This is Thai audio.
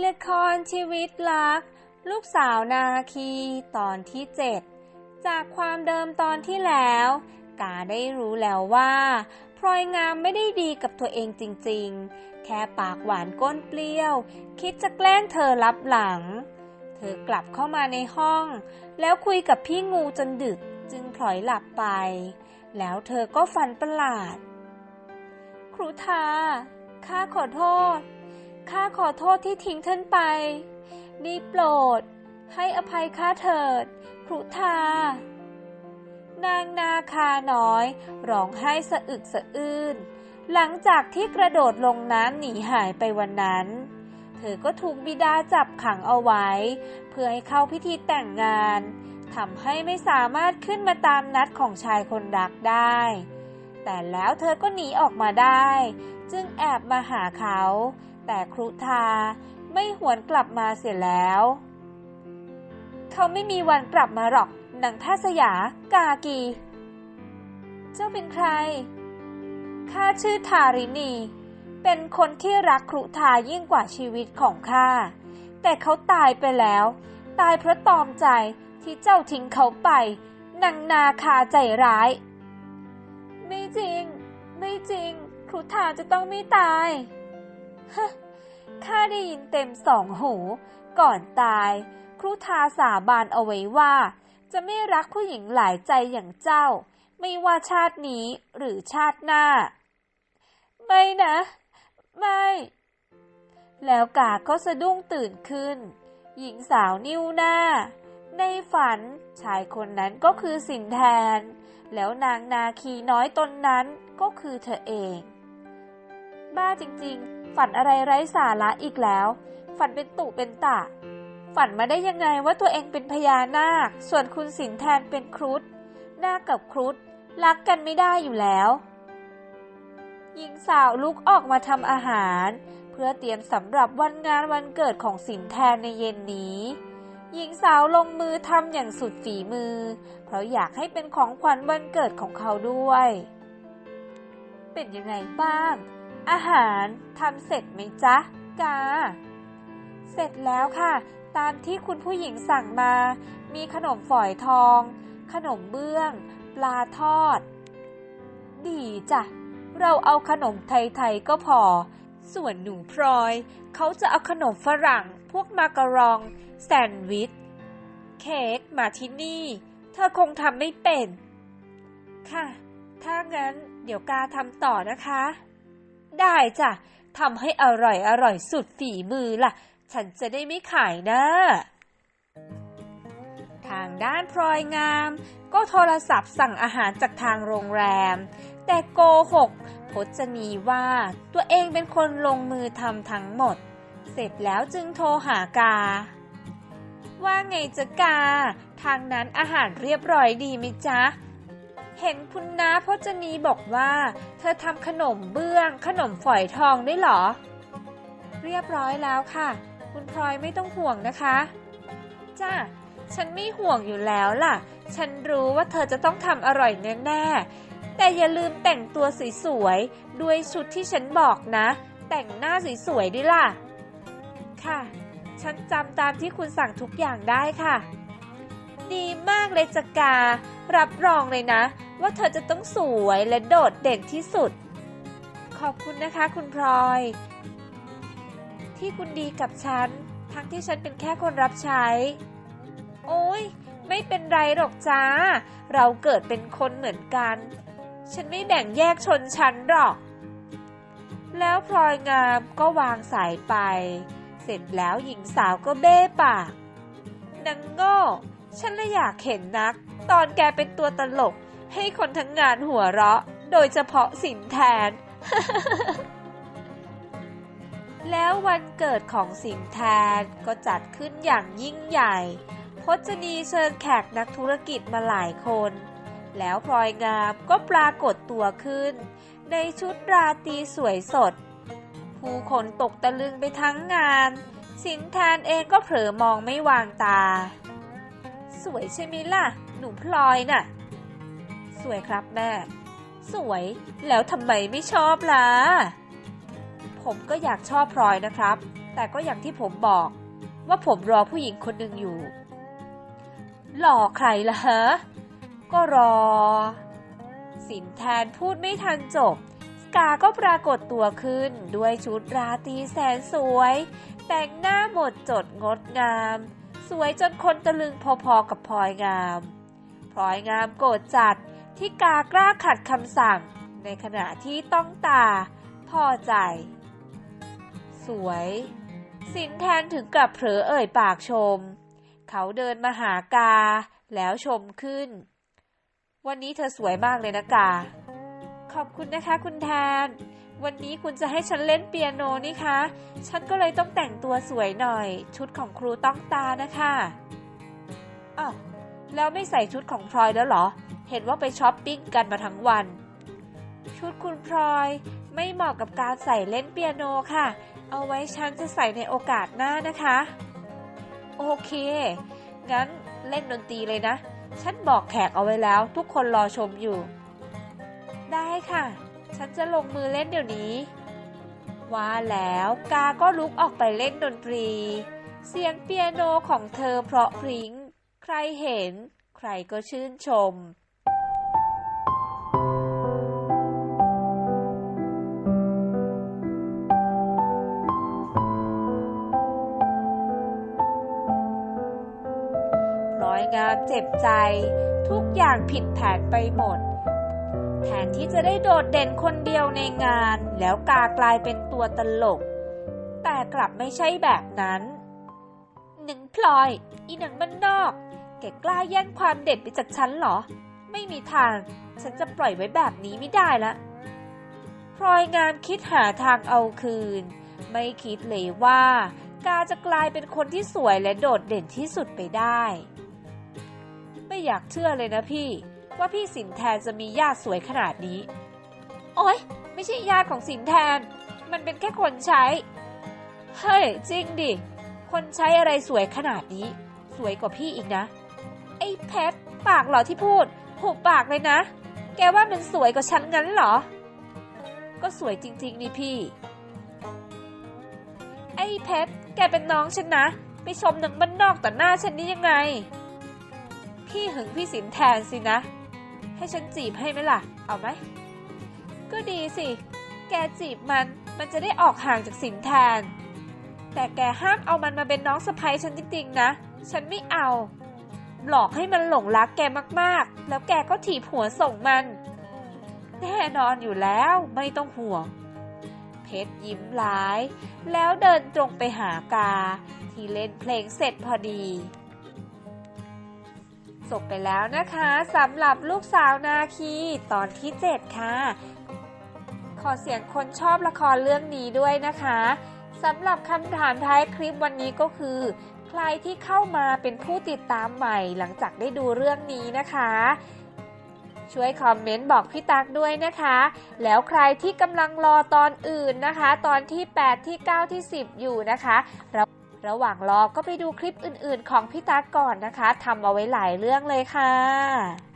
ละครชีวิตรัก ลูกสาวนาคีตอนที่เจ็ดจากความเดิมตอนที่แล้ว กาได้รู้แล้วว่าพลอยงามไม่ได้ดีกับตัวเองจริงๆ แค่ปากหวานก้นเปรี้ยว คิดจะแกล้งเธอรับหลัง เธอกลับเข้ามาในห้อง แล้วคุยกับพี่งูจนดึกจึงพลอยหลับไป แล้วเธอก็ฝันประหลาด ครูทาข้าขอโทษ ข้าขอโทษที่ทิ้งท่านไป นี่โปรด ให้อภัยข้าเถิดครูทานางนาคาน้อยร้องไห้สะอึกสะอื้นหลังจากที่กระโดดลงน้ำหนีหายไปวันนั้น เธอก็ถูกบิดาจับขังเอาไว้ เพื่อให้เข้าพิธีแต่งงานทำให้ไม่สามารถขึ้นมาตามนัดของชายคนรักได้ แต่แล้วเธอก็หนีออกมาได้ จึงแอบมาหาเขา แต่ครุธาไม่หวนกลับมาเสียแล้ว เขาไม่มีวันกลับมาหรอกนางทัศยากากี เจ้าเป็นใคร ข้าชื่อทาริณีเป็นคนที่รักครุธายิ่งกว่าชีวิตของข้า แต่เขาตายไปแล้ว ตายเพราะตอมใจที่เจ้าทิ้งเขาไปนางนาคาใจร้าย ไม่จริง ไม่จริง ครูทาจะต้องไม่ตาย ข้าได้ยินเต็มสองหู ก่อนตาย ครูทาสาบานเอาไว้ว่า จะไม่รักผู้หญิงหลายใจอย่างเจ้า ไม่ว่าชาตินี้หรือชาติหน้า ไม่นะ ไม่ แล้วกาก็สะดุ้งตื่นขึ้น หญิงสาวนิ้วหน้า ในฝันชายคนนั้นก็คือสินแทน แล้วนางนาคีน้อยตนนั้นก็คือเธอเอง บ้าจริง ๆ ฝันอะไรไร้สาระอีกแล้ว ฝันเป็นตุเป็นตะ ฝันมาได้ยังไงว่าตัวเองเป็นพญานาค ส่วนคุณสินแทนเป็นครุฑนาคกับครุฑรักกันไม่ได้อยู่แล้วหญิงสาวลุกออกมาทำอาหาร เพื่อเตรียมสำหรับวันงานวันเกิดของสินแทนในเย็นนี้ หญิงสาวลงมือทำอย่างสุดฝีมือ เพราะอยากให้เป็นของขวัญวันเกิดของเขาด้วย เป็นยังไงบ้าง อาหารทำเสร็จไหมจ๊ะ กา เสร็จแล้วค่ะ ตามที่คุณผู้หญิงสั่งมา มีขนมฝอยทอง ขนมเบื้อง ปลาทอด ดีจ้ะ เราเอาขนมไทยๆก็พอ ส่วนหนูพลอย เขาจะเอาขนมฝรั่ง พวกมาการอง แซนด์วิช เค้กมาที่นี่ เธอคงทำไม่เป็น ค่ะ ถ้างั้นเดี๋ยวกาทำต่อนะคะ ได้จ้ะทำให้อร่อยอร่อยสุดฝีมือล่ะ ฉันจะได้ไม่ขายนะ ทางด้านพลอยงาม ก็โทรศัพท์สั่งอาหารจากทางโรงแรม แต่โกหกพจนีว่าตัวเองเป็นคนลงมือทำทั้งหมด เสร็จแล้วจึงโทรหากา ว่าไงจะกา ทางนั้นอาหารเรียบร้อยดีไหมจ๊ะ เห็นคุณน้าพจนีบอกว่า เธอทำขนมเบื้อง ขนมฝอยทองได้หรอ เรียบร้อยแล้วค่ะ คุณพลอยไม่ต้องห่วงนะคะ จ้าฉันไม่ห่วงอยู่แล้วล่ะ ฉันรู้ว่าเธอจะต้องทำอร่อยแน่ๆแต่อย่าลืมแต่งตัวสวยๆด้วยชุดที่ฉันบอกนะ แต่งหน้าสวยๆด้วยล่ะ ค่ะ ฉันจำตามที่คุณสั่งทุกอย่างได้ค่ะ ดีมากเลยจักกา รับรองเลยนะ ว่าเธอจะต้องสวยและโดดเด่นที่สุด ขอบคุณนะคะคุณพลอย ที่คุณดีกับฉัน ทั้งที่ฉันเป็นแค่คนรับใช้ โอ้ยไม่เป็นไรหรอกจ้า เราเกิดเป็นคนเหมือนกัน ฉันไม่แบ่งแยกชนชั้นหรอก แล้วพลอยงามก็วางสายไป เสร็จแล้วหญิงสาวก็เบ้ปากนางโง่ ฉันเลยอยากเห็นนัก ตอนแกเป็นตัวตลก ให้คนทั้งงานหัวเราะ โดยเฉพาะสินแทน แล้ววันเกิดของสินแทนก็จัดขึ้นอย่างยิ่งใหญ่ พจนีเชิญแขกนักธุรกิจมาหลายคน แล้วพลอยงามก็ปรากฏตัวขึ้น ในชุดราตรีสวยสด ผู้คนตกตะลึงไปทั้งงาน สินแทนเองก็เผลอมองไม่วางตา สวยใช่ไหมล่ะ หนูพลอยน่ะ สวยครับแม่ สวยแล้วทำไมไม่ชอบล่ะ ผมก็อยากชอบพลอยนะครับ แต่ก็อย่างที่ผมบอก ว่าผมรอผู้หญิงคนหนึ่งอยู่รอใครล่ะฮะ ก็รอ สินแทนพูดไม่ทันจบ สกาก็ปรากฏตัวขึ้นด้วยชุดราตรีแสนสวย แต่งหน้าหมดจดงดงาม สวยจนคนตะลึงพอๆกับพลอยงามพลอยงามโกรธจัด ที่กากล้าขัดคำสั่ง ในขณะที่ต้องตา พอใจ สวย สินแทนถึงกับเผลอเอ่ยปากชม เขาเดินมาหากา แล้วชมขึ้น วันนี้เธอสวยมากเลยนะกา ขอบคุณนะคะคุณแทน วันนี้คุณจะให้ฉันเล่นเปียโนนี่คะ ฉันก็เลยต้องแต่งตัวสวยหน่อย ชุดของครูต้องตานะคะอ้าวแล้วไม่ใส่ชุดของพลอยแล้วเหรอ เห็นว่าไปช้อปปิ้งกันมาทั้งวัน ชุดคุณพลอยไม่เหมาะกับการใส่เล่นเปียโนค่ะ เอาไว้ฉันจะใส่ในโอกาสหน้านะคะ โอเค งั้นเล่นดนตรีเลยนะ ฉันบอกแขกเอาไว้แล้ว ทุกคนรอชมอยู่ ได้ค่ะ ฉันจะลงมือเล่นเดี๋ยวนี้ ว่าแล้วกาก็ลุกออกไปเล่นดนตรี เสียงเปียโนของเธอเพราะพริ้ง ใครเห็น ใครก็ชื่นชม งามเจ็บใจ ทุกอย่างผิดแผนไปหมด แทนที่จะได้โดดเด่นคนเดียวในงาน แล้วกากลายเป็นตัวตลก แต่กลับไม่ใช่แบบนั้น หนึ่งพลอย อีหนังบ้านนอก แกกล้าแย่งความเด็ดไปจากฉันเหรอ ไม่มีทาง ฉันจะปล่อยไว้แบบนี้ไม่ได้ละพลอยงามคิดหาทางเอาคืน ไม่คิดเลยว่ากาจะกลายเป็นคนที่สวยและโดดเด่นที่สุดไปได้ ไม่อยากเชื่อเลยนะพี่ ว่าพี่สินแทนจะมีญาติสวยขนาดนี้ โอ๊ย ไม่ใช่ญาติของสินแทน มันเป็นแค่คนใช้ เฮ้ย จริงดิ คนใช้อะไรสวยขนาดนี้ สวยกว่าพี่อีกนะ ไอ้แพทปากเหรอที่พูดหุบปากเลยนะ แกว่ามันสวยกว่าฉันงั้นเหรอ ก็สวยจริง ๆ นี่พี่ ไอ้เพชรแกเป็นน้องฉันนะ ไปชมหนังบ้านนอกต่อหน้าฉันนี่ยังไง พี่หึงพี่สินแทนสินะ ให้ฉันจีบให้ไหมล่ะ เอาไหม ก็ดีสิ แกจีบมัน มันจะได้ออกห่างจากสินแทน แต่แกห้ามเอามันมาเป็นน้องสะใภ้ฉันจริงๆนะ ฉันไม่เอา หลอกให้มันหลงรักแกมากๆ แล้วแกก็ถีบหัวส่งมัน แน่นอนอยู่แล้วไม่ต้องห่วง เพชรยิ้มร้าย แล้วเดินตรงไปหากา ที่เล่นเพลงเสร็จพอดี จบไปแล้วนะคะสำหรับลูกสาวนาคีตอนที่ 7 ค่ะ ขอเสียงคนชอบละครเรื่องนี้ด้วยนะคะสำหรับคำถามท้ายคลิปวันนี้ก็คือ ใครที่เข้ามาเป็นผู้ติดตามใหม่หลังจากได้ดูเรื่องนี้นะคะช่วยคอมเมนต์บอกพี่ตักด้วยนะคะ แล้วใครที่กำลังรอตอนอื่นนะคะ ตอนที่ 8 ที่ 9 ที่ 10 อยู่นะคะระ ระหว่างรอก็ไปดูคลิปอื่นๆ ของพี่ตั๊กก่อนนะคะทำเอาไว้หลายเรื่องเลยค่ะ